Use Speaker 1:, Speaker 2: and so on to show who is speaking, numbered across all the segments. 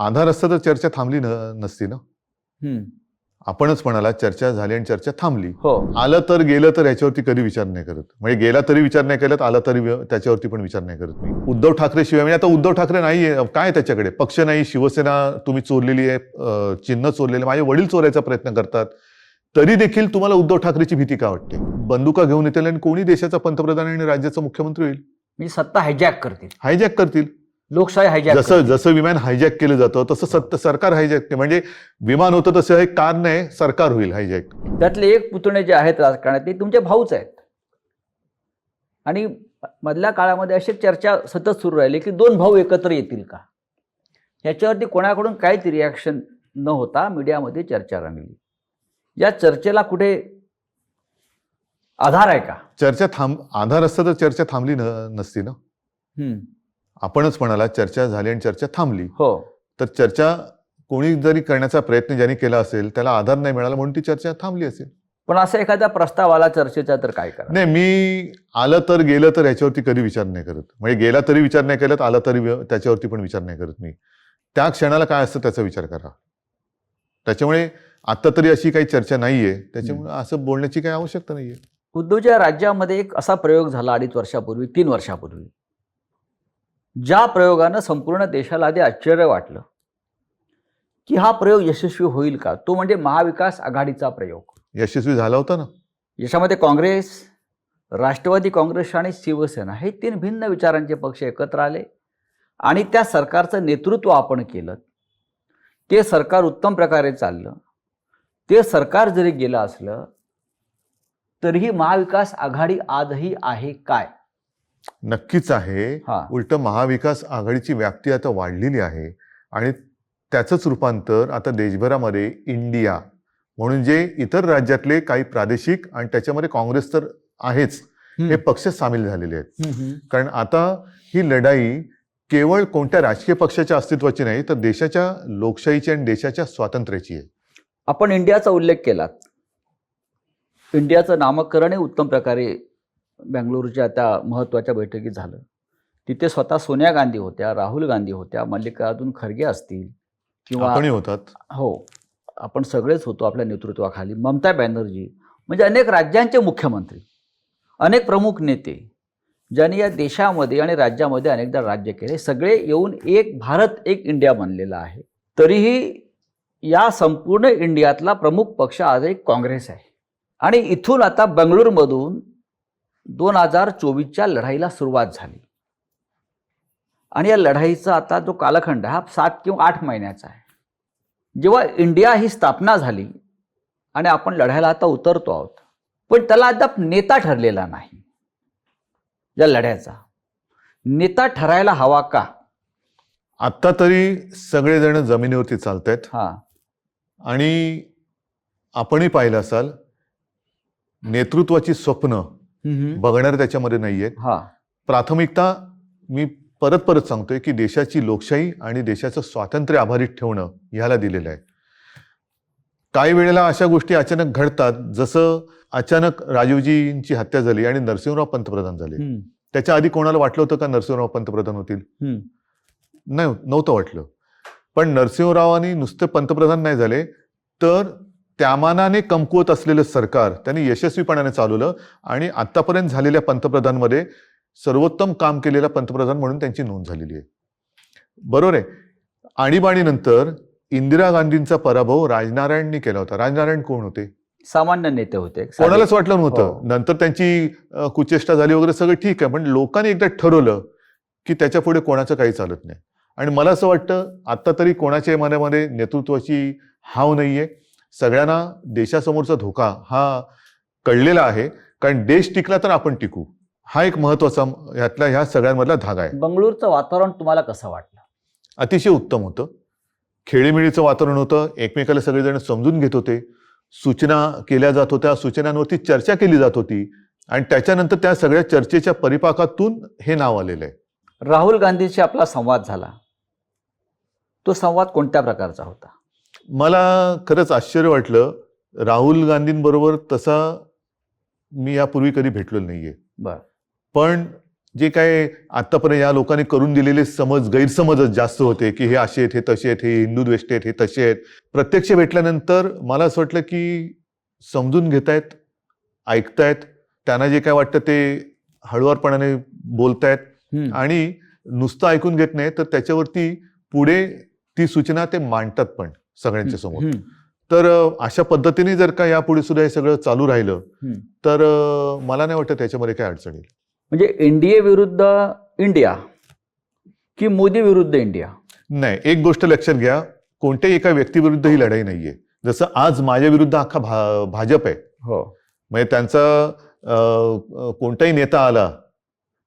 Speaker 1: आधार असता तर चर्चा थांबली नसती ना. आपणच म्हणाला चर्चा झाली आणि चर्चा थांबली.
Speaker 2: हो.
Speaker 1: आलं तर गेलं तर याच्यावरती कधी विचार नाही करत. म्हणजे गेला तरी विचार नाही करत आला तरी त्याच्यावरती पण विचार नाही करत मी. उद्धव ठाकरे शिवाय म्हणजे आता उद्धव ठाकरे नाहीये काय त्याच्याकडे? पक्ष नाही शिवसेना तुम्ही चोरलेली आहे चिन्ह चोरलेले माझे वडील चोरायचा प्रयत्न करतात. तरी देखील तुम्हाला उद्धव ठाकरेची भीती का वाटते? बंदुका घेऊन येतील आणि कोणी देशाचा पंतप्रधान आणि राज्याचा मुख्यमंत्री होईल?
Speaker 2: म्हणजे सत्ता हायजॅक करतील.
Speaker 1: हायजॅक करतील.
Speaker 2: लोकशाही हायजॅक
Speaker 1: जसं जसं विमान हायजॅक केलं जातं तसं सत्य सरकार हायजॅक म्हणजे विमान होतं तसं एक कार नाही सरकार होईल हायजॅक
Speaker 2: त्यातले एक पुतणे जे आहेत राजकारणात ते तुमचे भाऊच आहेत. आणि मधल्या काळामध्ये अशी चर्चा सतत सुरू राहिली की दोन भाऊ एकत्र येतील का? याच्यावरती कोणाकडून काहीच रिॲक्शन न होता मीडियामध्ये चर्चा रंगली. या चर्चेला कुठे आधार आहे का?
Speaker 1: चर्चा थांब आधार असता तर चर्चा थांबली न नसती ना. आपणच म्हणाला चर्चा झाली आणि चर्चा थांबली.
Speaker 2: हो.
Speaker 1: तर चर्चा कोणी जरी करण्याचा प्रयत्न ज्यांनी केला असेल त्याला आधार नाही मिळाला म्हणून ती चर्चा थांबली असेल.
Speaker 2: पण असा एखादा प्रस्ताव आला चर्चेचा तर काय करा?
Speaker 1: नाही मी आलं तर गेलं तर याच्यावरती कधी विचार नाही करत. म्हणजे गेला तरी विचार नाही करत आला तरी त्याच्यावरती पण विचार नाही करत मी. त्या क्षणाला काय असतं त्याचा विचार करा. त्याच्यामुळे आता तरी अशी काही चर्चा नाहीये. त्याच्यामुळे असं बोलण्याची काही आवश्यकता नाहीये.
Speaker 2: उद्धवच्या राज्यामध्ये एक असा प्रयोग झाला अडीच वर्षापूर्वी तीन वर्षापूर्वी. ज्या प्रयोगानं संपूर्ण देशाला आधी आश्चर्य वाटलं की हा प्रयोग यशस्वी होईल का? तो म्हणजे महाविकास आघाडीचा प्रयोग.
Speaker 1: यशस्वी झाला होता ना?
Speaker 2: याच्यामध्ये काँग्रेस राष्ट्रवादी काँग्रेस आणि शिवसेना हे तीन भिन्न विचारांचे पक्ष एकत्र आले आणि त्या सरकारचं नेतृत्व आपण केलं. ते सरकार उत्तम प्रकारे चाललं. ते सरकार जरी गेलं असलं तरीही महाविकास आघाडी आजही आहे काय?
Speaker 1: नक्कीच आहे.
Speaker 2: हा.
Speaker 1: उलट महाविकास आघाडीची व्याप्ती आता वाढलेली आहे आणि त्याचंच रूपांतर आता देशभरामध्ये इंडिया म्हणून जे इतर राज्यातले काही प्रादेशिक आणि त्याच्यामध्ये काँग्रेस तर आहेच हे पक्ष सामील झालेले आहेत. कारण आता ही लढाई केवळ कोणत्या राजकीय पक्षाच्या अस्तित्वाची नाही तर देशाच्या लोकशाहीची आणि देशाच्या स्वातंत्र्याची आहे.
Speaker 2: आपण इंडियाचा उल्लेख केलात इंडियाचं नामकरणही उत्तम प्रकारे बँगळुरूच्या त्या महत्त्वाच्या बैठकीत झालं. तिथे स्वतः सोनिया गांधी होत्या राहुल गांधी होत्या मल्लिकार्जुन खरगे असतील किंवा
Speaker 1: होतात.
Speaker 2: हो आपण सगळेच होतो आपल्या नेतृत्वाखाली. ममता बॅनर्जी म्हणजे अनेक राज्यांचे मुख्यमंत्री अनेक प्रमुख नेते ज्यांनी या देशामध्ये आणि राज्यामध्ये अनेकदा राज्य केले. सगळे येऊन एक भारत एक इंडिया बनलेला आहे. तरीही या संपूर्ण इंडियातला प्रमुख पक्ष आज एक काँग्रेस आहे. आणि इथून आता बंगळूरमधून दोन हजार चोवीसच्या लढाईला सुरुवात झाली. आणि या लढाईचा आता जो कालखंड आहे हा सात किंवा आठ महिन्याचा आहे. जेव्हा इंडिया ही स्थापना झाली आणि आपण लढायला आता उतरतो आहोत पण त्याला अद्याप नेता ठरलेला नाही. या लढ्याचा नेता ठरायला हवा का?
Speaker 1: आत्ता तरी सगळेजण जमिनीवरती चालत आहेत
Speaker 2: हा.
Speaker 1: आणि आपणही पाहिलं असाल नेतृत्वाची स्वप्न बघणारे त्याच्यामध्ये नाहीये.
Speaker 2: हा.
Speaker 1: प्राथमिकता मी परत परत सांगतोय की देशाची लोकशाही आणि देशाचं स्वातंत्र्य आभारीत ठेवणं ह्याला दिलेलं आहे. काही वेळेला अशा गोष्टी अचानक घडतात जसं अचानक राजीवजींची हत्या झाली आणि नरसिंहराव पंतप्रधान झाले. त्याच्या आधी कोणाला वाटलं होतं का नरसिंहराव पंतप्रधान होतील. नाही नव्हतं वाटलं. पण नरसिंहरावांनी नुसते पंतप्रधान नाही झाले तर त्यामानाने कमकुवत असलेलं सरकार त्यांनी यशस्वीपणाने चालवलं आणि आतापर्यंत झालेल्या पंतप्रधानमध्ये सर्वोत्तम काम केलेला पंतप्रधान म्हणून त्यांची नोंद झालेली आहे. बरोबर आहे. आणीबाणीनंतर इंदिरा गांधींचा पराभव राजनारायणनी केला होता. राजनारायण कोण होते?
Speaker 2: सामान्य नेते होते.
Speaker 1: कोणालाच वाटलं नव्हतं.
Speaker 2: हो.
Speaker 1: नंतर त्यांची कुचेष्टा झाली वगैरे सगळं ठीक आहे. पण लोकांनी एकदा ठरवलं की त्याच्या पुढे कोणाचं काही चालत नाही. आणि मला असं वाटतं आता तरी कोणाच्या मनामध्ये नेतृत्वाची हाव नाहीये. सगळ्यांना देशासमोरचा धोका हा कळलेला आहे. कारण देश टिकला तर आपण टिकू. हा एक महत्त्वाचा यातला ह्या सगळ्यांमधला धागा आहे.
Speaker 2: बंगळूरचं वातावरण तुम्हाला कसं वाटलं?
Speaker 1: अतिशय उत्तम होतं. खेळीमेळीचं वातावरण होतं. एकमेकाला सगळेजण समजून घेत होते. सूचना केल्या जात होत्या. सूचनांवरती चर्चा केली जात होती. आणि त्याच्यानंतर त्या सगळ्या चर्चेच्या परिपाकातून हे नाव आलेलं आहे.
Speaker 2: राहुल गांधीशी आपला संवाद झाला. तो संवाद कोणत्या प्रकारचा होता?
Speaker 1: मला खरंच आश्चर्य वाटलं. राहुल गांधींबरोबर तसा मी यापूर्वी कधी भेटलो नाहीये. पण जे काय आतापर्यंत या लोकांनी करून दिलेले समज गैरसमजच जास्त होते की हे असे आहेत हे तसे आहेत हे हिंदू द्वेष्टे आहेत हे तसे आहेत. प्रत्यक्ष भेटल्यानंतर मला असं वाटलं की समजून घेतायत ऐकतायत. त्यांना जे काय वाटतं ते हळुवारपणाने बोलतायत. आणि नुसतं ऐकून घेत नाही तर त्याच्यावरती पुढे ती सूचना ते मांडतात पण. सगळ्यांच्या समोर. तर अशा पद्धतीने जर का यापुढे सुद्धा हे सगळं चालू राहिलं. तर मला नाही वाटतं त्याच्यामध्ये काय अडचण येईल.
Speaker 2: म्हणजे एनडीए विरुद्ध इंडिया की मोदी विरुद्ध इंडिया?
Speaker 1: नाही एक गोष्ट लक्षात घ्या कोणत्याही एका व्यक्तीविरुद्ध ही लढाई नाहीये. जसं आज माझ्या विरुद्ध अख्खा भा भाजप आहे.
Speaker 2: हो.
Speaker 1: म्हणजे त्यांचा कोणताही नेता आला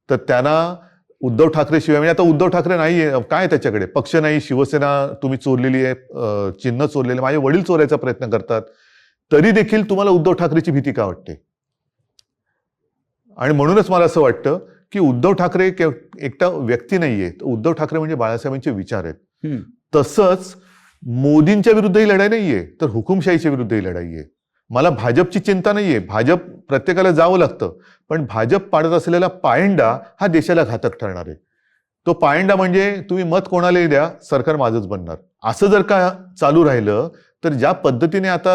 Speaker 1: तर त्यांना उद्धव ठाकरे शिवाय म्हणजे आता उद्धव ठाकरे नाहीये. काय त्याच्याकडे? पक्ष नाही शिवसेना तुम्ही चोरलेली आहे चिन्ह चोरलेले माझे वडील चोरायचा प्रयत्न करतात. तरी देखील तुम्हाला उद्धव ठाकरेची भीती का वाटते? आणि म्हणूनच मला असं वाटतं की उद्धव ठाकरे एकटा व्यक्ती नाहीये. उद्धव ठाकरे म्हणजे बाळासाहेबांचे विचार आहेत. तसंच मोदींच्या विरुद्ध ही लढाई नाहीये तर हुकुमशाहीच्या विरुद्ध ही लढाई आहे. मला भाजपची चिंता नाहीये. भाजप प्रत्येकाला जावं लागतं. पण भाजप पाडत असलेला पायंडा हा देशाला घातक ठरणार आहे. तो पायंडा म्हणजे तुम्ही मत कोणालाही द्या सरकार माझंच बनणार. असं जर का चालू राहिलं तर ज्या पद्धतीने आता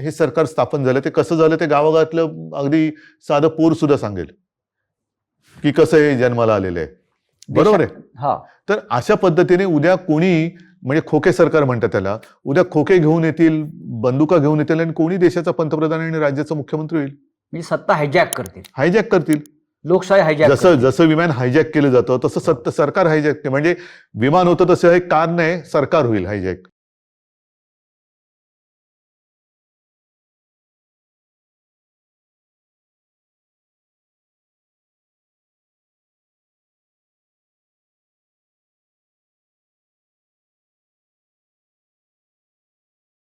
Speaker 1: हे सरकार स्थापन झालं ते कसं झालं ते गावागावातलं अगदी साधं पोर सुद्धा सांगेल. की कसं हे जन्माला आलेलं आहे. बरोबर आहे?
Speaker 2: हा.
Speaker 1: तर अशा पद्धतीने उद्या कोणी म्हणजे खोके सरकार म्हणतात त्याला. उद्या खोके घेऊन येतील बंदुका घेऊन येतील आणि कोणी देशाचा पंतप्रधान आणि राज्याचा मुख्यमंत्री होईल?
Speaker 2: म्हणजे सत्ता हायजॅक करतील.
Speaker 1: हायजॅक करतील.
Speaker 2: लोकशाही हायजॅक
Speaker 1: जसं जसं विमान हायजॅक केलं जातं तसं सत्य सरकार हायजॅक म्हणजे विमान होतं तसं हे कार नाही सरकार होईल हायजॅक